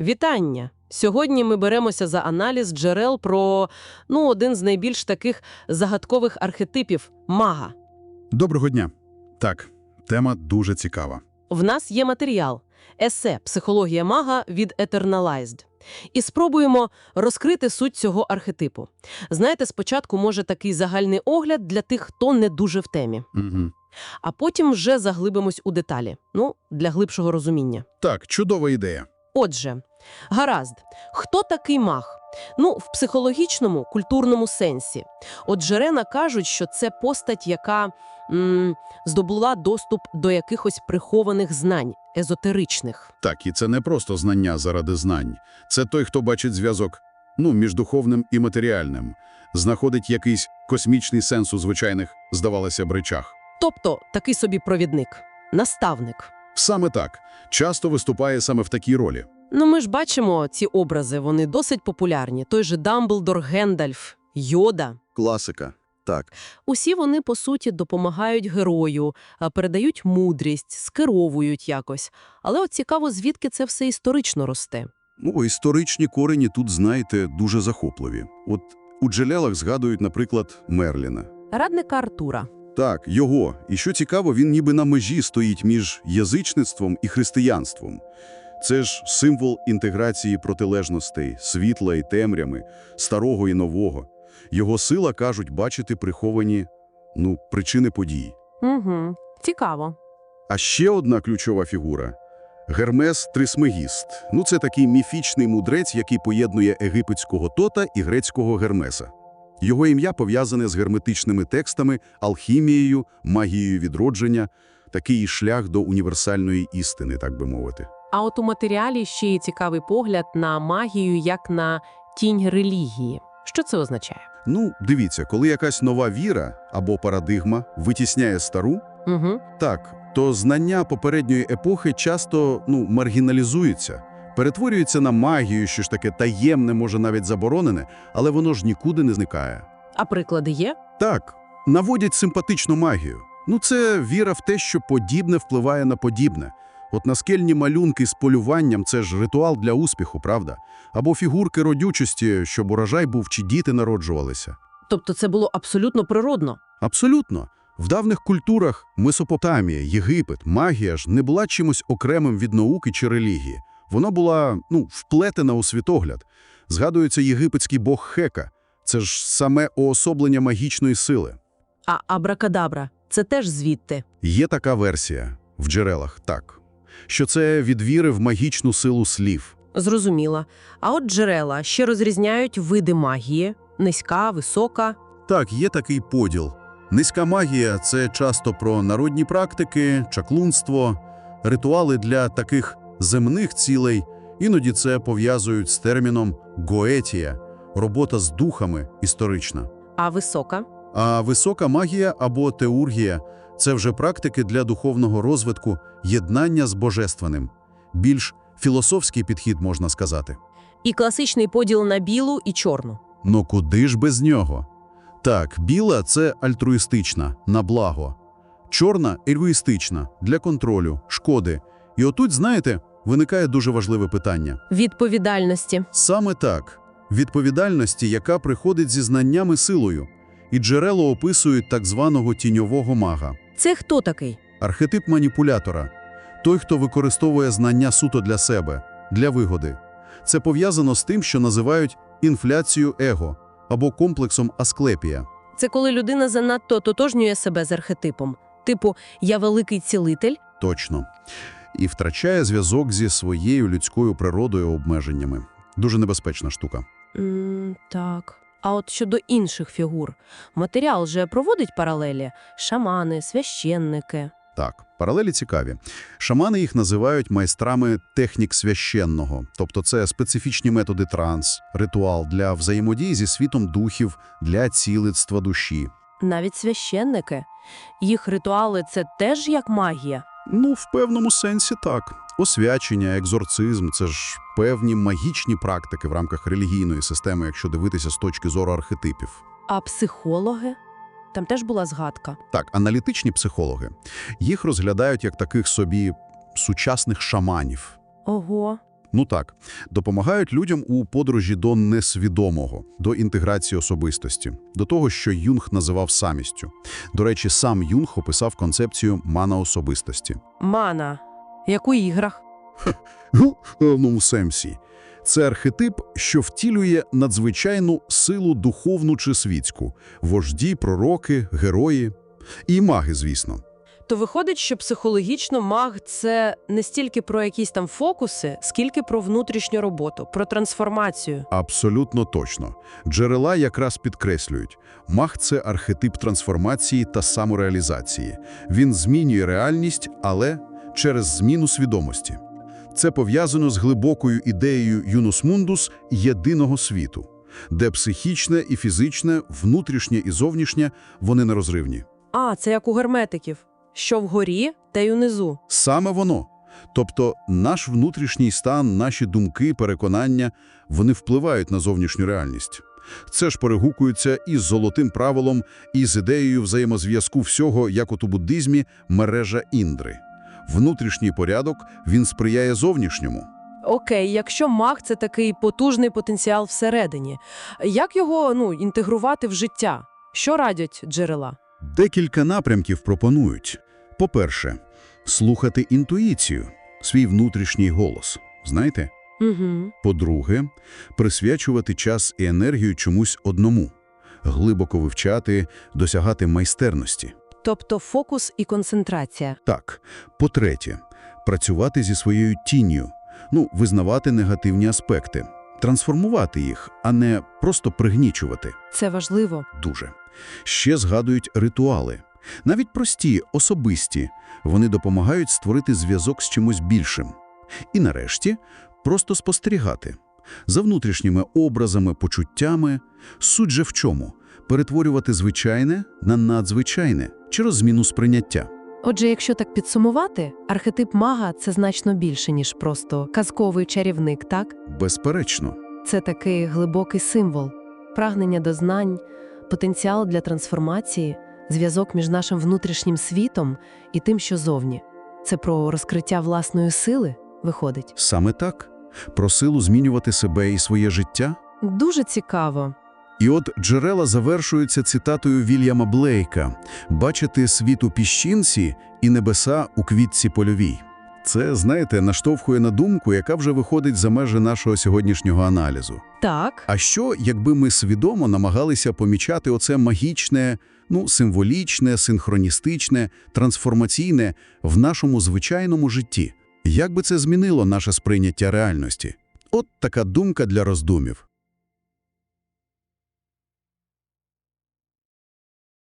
Вітання! Сьогодні ми беремося за аналіз джерел про ну, один з найбільш таких загадкових архетипів – мага. Доброго дня. Так, тема дуже цікава. В нас є матеріал – есе «Психологія мага» від Eternalized. І спробуємо розкрити суть цього архетипу. Знаєте, спочатку може такий загальний огляд для тих, хто не дуже в темі. Угу. А потім вже заглибимось у деталі. Ну, для глибшого розуміння. Так, чудова ідея. Отже, гаразд, хто такий маг? Ну, в психологічному, культурному сенсі. От Жерена кажуть, що це постать, яка м, здобула доступ до якихось прихованих знань, езотеричних. Так, і це не просто знання заради знань. Це той, хто бачить зв'язок ну, між духовним і матеріальним, знаходить якийсь космічний сенс у звичайних, здавалося б, речах. Тобто такий собі провідник, наставник. Саме так. Часто виступає саме в такій ролі. Ну, ми ж бачимо ці образи, вони досить популярні. Той же Дамблдор, Гендальф, Йода. Класика. Так. Усі вони, по суті, допомагають герою, передають мудрість, скеровують якось. Але от цікаво, звідки це все історично росте. Ну, історичні корені тут, знаєте, дуже захопливі. От у джерелах згадують, наприклад, Мерліна. Радника Артура. Так, його. І що цікаво, він ніби на межі стоїть між язичництвом і християнством. Це ж символ інтеграції протилежностей, світла і темрями, старого і нового. Його сила, кажуть, бачити приховані, ну, причини подій. Угу. Цікаво. А ще одна ключова фігура – Гермес Трисмегіст. Ну, це такий міфічний мудрець, який поєднує египетського Тота і грецького Гермеса. Його ім'я пов'язане з герметичними текстами, алхімією, магією відродження, такий шлях до універсальної істини, так би мовити. А от у матеріалі ще є цікавий погляд на магію як на тінь релігії. Що це означає? Ну, дивіться, коли якась нова віра або парадигма витісняє стару, Угу. Так, то знання попередньої епохи часто ну, маргіналізуються, перетворюються на магію, що ж таке таємне, може навіть заборонене, але воно ж нікуди не зникає. А приклади є? Так, наводять симпатичну магію. Ну, це віра в те, що подібне впливає на подібне. От наскельні малюнки з полюванням – це ж ритуал для успіху, правда? Або фігурки родючості, щоб урожай був чи діти народжувалися. Тобто це було абсолютно природно. Абсолютно. В давних культурах Месопотамія, Єгипет, магія ж не була чимось окремим від науки чи релігії. Вона була, ну, вплетена у світогляд. Згадується єгипетський бог Хека. Це ж саме уособлення магічної сили. А абракадабра – це теж звідти. Є така версія в джерелах, так, що це від віри в магічну силу слів. Зрозуміла. А от джерела ще розрізняють види магії – низька, висока. Так, є такий поділ. Низька магія – це часто про народні практики, чаклунство, ритуали для таких земних цілей. Іноді це пов'язують з терміном «гоетія» – робота з духами історична. А висока? А висока магія або теургія – це вже практики для духовного розвитку, єднання з божественним. Більш філософський підхід, можна сказати. І класичний поділ на білу і чорну. Ну куди ж без нього? Так, біла – це альтруїстична, на благо. Чорна – егоїстична, для контролю, шкоди. І отут, знаєте, виникає дуже важливе питання. Відповідальності. Саме так. Відповідальності, яка приходить зі знаннями силою. І джерело описують так званого тіньового мага. Це хто такий? Архетип маніпулятора – той, хто використовує знання суто для себе, для вигоди. Це пов'язано з тим, що називають інфляцією его або комплексом Асклепія. Це коли людина занадто тотожнює себе з архетипом. Типу «я великий цілитель», Точно. І втрачає зв'язок зі своєю людською природою обмеженнями. Дуже небезпечна штука. М, так. А от щодо інших фігур. Матеріал же проводить паралелі. Шамани, священники. Так, паралелі цікаві. Шамани їх називають майстрами технік священного, тобто це специфічні методи транс, ритуал для взаємодії зі світом духів, для цілицтва душі. Навіть священники. Їх ритуали – це теж як магія. Ну, в певному сенсі так. Освячення, екзорцизм – це ж певні магічні практики в рамках релігійної системи, якщо дивитися з точки зору архетипів. А психологи? Там теж була згадка. Так, аналітичні психологи. Їх розглядають як таких собі сучасних шаманів. Ого. Ну так, допомагають людям у подорожі до несвідомого, до інтеграції особистості, до того, що Юнг називав самістю. До речі, сам Юнг описав концепцію мана особистості. Мана. Як у іграх. Ну, в певному сенсі. Це архетип, що втілює надзвичайну силу духовну чи світську, вожді, пророки, герої і маги, звісно. То виходить, що психологічно маг – це не стільки про якісь там фокуси, скільки про внутрішню роботу, про трансформацію. Абсолютно точно. Джерела якраз підкреслюють. Маг – це архетип трансформації та самореалізації. Він змінює реальність, але через зміну свідомості. Це пов'язано з глибокою ідеєю Юнус Мундус єдиного світу, де психічне і фізичне, внутрішнє і зовнішнє – вони нерозривні. А, це як у герметиків. Що вгорі, те й унизу. Саме воно. Тобто наш внутрішній стан, наші думки, переконання, вони впливають на зовнішню реальність. Це ж перегукується із золотим правилом, і з ідеєю взаємозв'язку всього, як от у буддизмі, мережа Індри. Внутрішній порядок, він сприяє зовнішньому. Окей, якщо маг – це такий потужний потенціал всередині, як його ну, інтегрувати в життя? Що радять джерела? Декілька напрямків пропонують. По-перше, слухати інтуїцію, свій внутрішній голос. Знаєте? Угу. По-друге, присвячувати час і енергію чомусь одному, глибоко вивчати, досягати майстерності. Тобто фокус і концентрація. Так. По-третє, працювати зі своєю тінню, ну, визнавати негативні аспекти, трансформувати їх, а не просто пригнічувати. Це важливо. Дуже. Ще згадують ритуали. Навіть прості, особисті, вони допомагають створити зв'язок з чимось більшим. І нарешті просто спостерігати. За внутрішніми образами, почуттями. Суть же в чому? Перетворювати звичайне на надзвичайне через зміну сприйняття. Отже, якщо так підсумувати, архетип мага – це значно більше, ніж просто казковий чарівник, так? Безперечно. Це такий глибокий символ, прагнення до знань, потенціал для трансформації, зв'язок між нашим внутрішнім світом і тим, що зовні. Це про розкриття власної сили, виходить. Саме так. Про силу змінювати себе і своє життя. Дуже цікаво. І от джерела завершуються цитатою Вільяма Блейка «Бачити світ у піщинці і небеса у квітці польовій». Це, знаєте, наштовхує на думку, яка вже виходить за межі нашого сьогоднішнього аналізу. Так, А що, якби ми свідомо намагалися помічати оце магічне, ну, символічне, синхроністичне, трансформаційне в нашому звичайному житті? Як би це змінило наше сприйняття реальності? От така думка для роздумів.